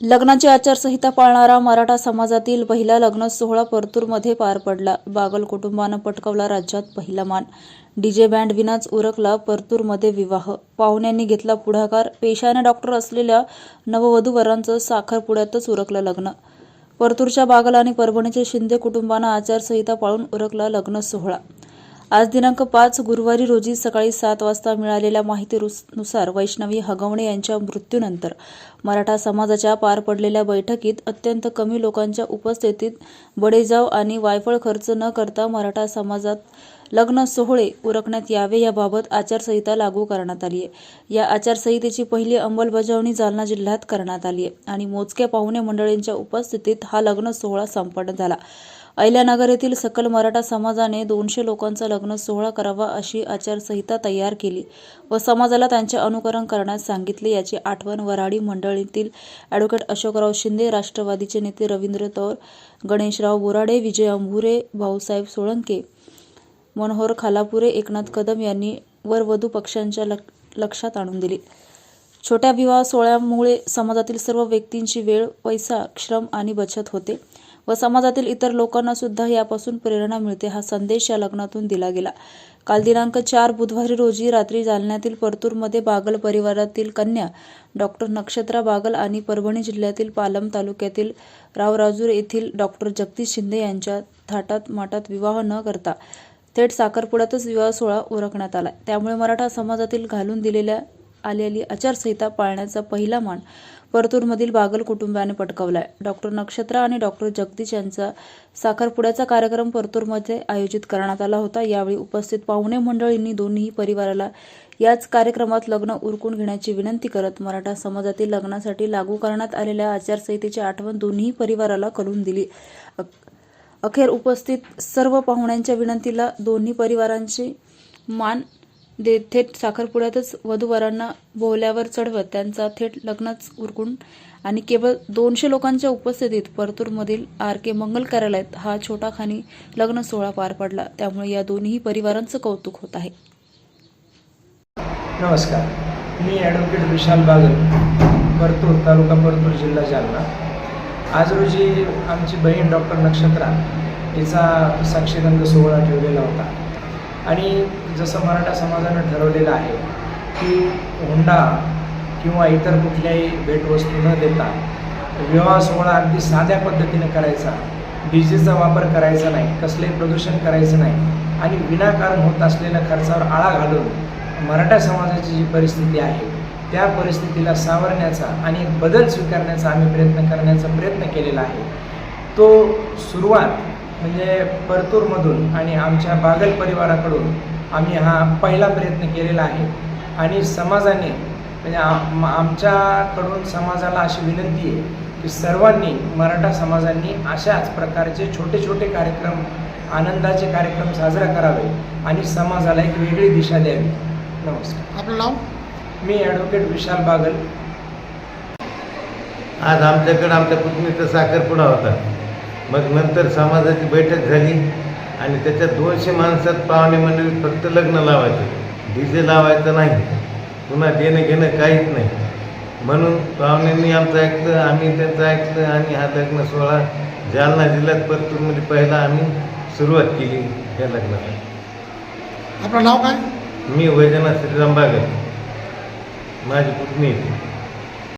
लग्नाची आचारसंहिता पाळणारा मराठा समाजातील पहिला लग्न सोहळा परतूरमध्ये पार पडला. बागल कुटुंबानं पटकवला राज्यात पहिला मान. डीजे बँड विनाच उरकला परतूरमध्ये विवाह. पाहुण्यांनी घेतला पुढाकार. पेशाने डॉक्टर असलेल्या नववधूवरांचं साखरपुड्यातच उरकलं लग्न. परतूरच्या बागल आणि परभणीचे शिंदे कुटुंबानं आचारसंहिता पाळून उरकला लग्न सोहळा. आज दिनांक पाच गुरुवारी रोजी सकाळी सात वाजता मिळालेल्या माहितीनुसार वैष्णवी हगवणे यांच्या मृत्यूनंतर मराठा समाजाच्या पार पडलेल्या बैठकीत अत्यंत कमी लोकांच्या उपस्थितीत बडेजाव आणि वायफळ खर्च न करता मराठा समाजात लग्न सोहळे उरकण्यात यावे याबाबत आचारसंहिता लागू करण्यात आली आहे या आचारसंहितेची पहिली अंमलबजावणी जालना जिल्ह्यात करण्यात आली आहे आणि मोजक्या पाहुणे मंडळींच्या उपस्थितीत हा लग्न सोहळा संपन्न झाला. अहिल्यानगर येथील सकल मराठा समाजाने दोनशे लोकांचा लग्न सोहळा करावा अशी आचारसंहिता तयार केली व समाजाला त्यांचे अनुकरण करण्यास सांगितले याची आठवण वराडी मंडळीतील ॲडव्होकेट अशोकराव शिंदे राष्ट्रवादीचे नेते रवींद्र तौर गणेशराव बोराडे विजय अंभुरे भाऊसाहेब सोळंके मनोहर खालापुरे एकनाथ कदम यांनी वर वधू पक्षांच्या लक्षात आणून दिली. छोट्या विवाह सोहळ्यामुळे समाजातील सर्व व्यक्तींची वेळ पैसा श्रम आणि बचत होते व समाजातील इतर लोकांना सुद्धा यापासून प्रेरणा मिळते हा संदेश या लग्नातून दिला गेला. काल दिनांक चार बुधवारी रोजी रात्री जालन्यातील परतूरमध्ये बागल परिवारातील कन्या डॉक्टर नक्षत्रा बागल आणि परभणी जिल्ह्यातील पालम तालुक्यातील रावराजूर येथील डॉक्टर जगदीश शिंदे यांच्या थाटात माटात विवाह न करता थेट साखरपुड्यातच विवाह सोहळा उरकण्यात आला त्यामुळे मराठा समाजातील घालून दिलेल्या आलेली आचारसंहिता पाळण्याचा पहिला मान परतूरमधील बागल कुटुंबाने पटकावलाय. डॉक्टर नक्षत्रा आणि डॉक्टर जगदीश यांचा साखरपुड्याचा कार्यक्रम परतूरमध्ये आयोजित करण्यात आला होता. यावेळी उपस्थित पाहुणे मंडळींनी दोन्ही परिवाराला याच कार्यक्रमात लग्न उरकून घेण्याची विनंती करत मराठा समाजातील लग्नासाठी लागू करण्यात आलेल्या आचारसंहितेची आठवण दोन्ही परिवाराला करून दिली. अखेर उपस्थित सर्व पाहुण्यांच्या विनंतीला दोन्ही परिवारांची मान देत थेट साखरपुड्यातच वधूवरांना बोहल्यावर चढवत त्यांचा थेट लग्नच उरकून आणि केवळ दोनशे लोकांच्या उपस्थितीत परतूरमधील आर के मंगल कार्यालयात हा छोटा खानी लग्न सोहळा पार पडला. त्यामुळे या दोन्ही परिवारांचं कौतुक होत आहे. नमस्कार. मी ॲडव्होकेट विशाल बागल परतूर तालुका परतूर जिल्हा जालना. आज रोजी आमची बहीण डॉक्टर नक्षत्रा हिचा साक्षीगंध सोहळा ठेवलेला होता. आणि जसं मराठा समाजानं ठरवलेलं आहे की हुंडा किंवा इतर कुठल्याही भेटवस्तू न देता विवाह सोहळा अगदी साध्या पद्धतीने करायचा. डीजेचा वापर करायचा नाही कसलंही प्रदूषण करायचं नाही आणि विनाकारण होत असलेल्या खर्चावर आळा घालून मराठा समाजाची जी परिस्थिती आहे त्या परिस्थितीला सावरण्याचा आणि एक बदल स्वीकारण्याचा आम्ही प्रयत्न करण्याचा प्रयत्न केलेला आहे. तो सुरुवात म्हणजे परतूरमधून आणि आमच्या बागल परिवाराकडून आम्ही हा पहिला प्रयत्न केलेला आहे. आणि समाजाने म्हणजे आम आमच्याकडून समाजाला अशी विनंती आहे की सर्वांनी मराठा समाजांनी अशाच प्रकारचे छोटे छोटे कार्यक्रम आनंदाचे कार्यक्रम साजरा करावे आणि समाजाला एक वेगळी दिशा द्यावी. नमस्कार. आपलं नाव? मी ॲडव्होकेट विशाल बागल. आज आमच्याकडं आमच्या पुतणीचा साखरपुडा होता. मग नंतर समाजाची बैठक झाली आणि त्याच्यात दोनशे माणसात पाहुणे मंडळी फक्त लग्न लावायचं. डीजे लावायचं नाही. पुन्हा देणं घेणं काहीच नाही. म्हणून पाहुण्यांनी आमचं ऐकलं आम्ही त्यांचं ऐकलं आणि हा लग्न सोहळा जालना जिल्ह्यात परतूरमध्ये पहिला. आम्ही सुरुवात केली या लग्नाला. आपलं नाव काय? मी वैजनाथ श्रीराम बागल. माझी पुतणी आहे ती.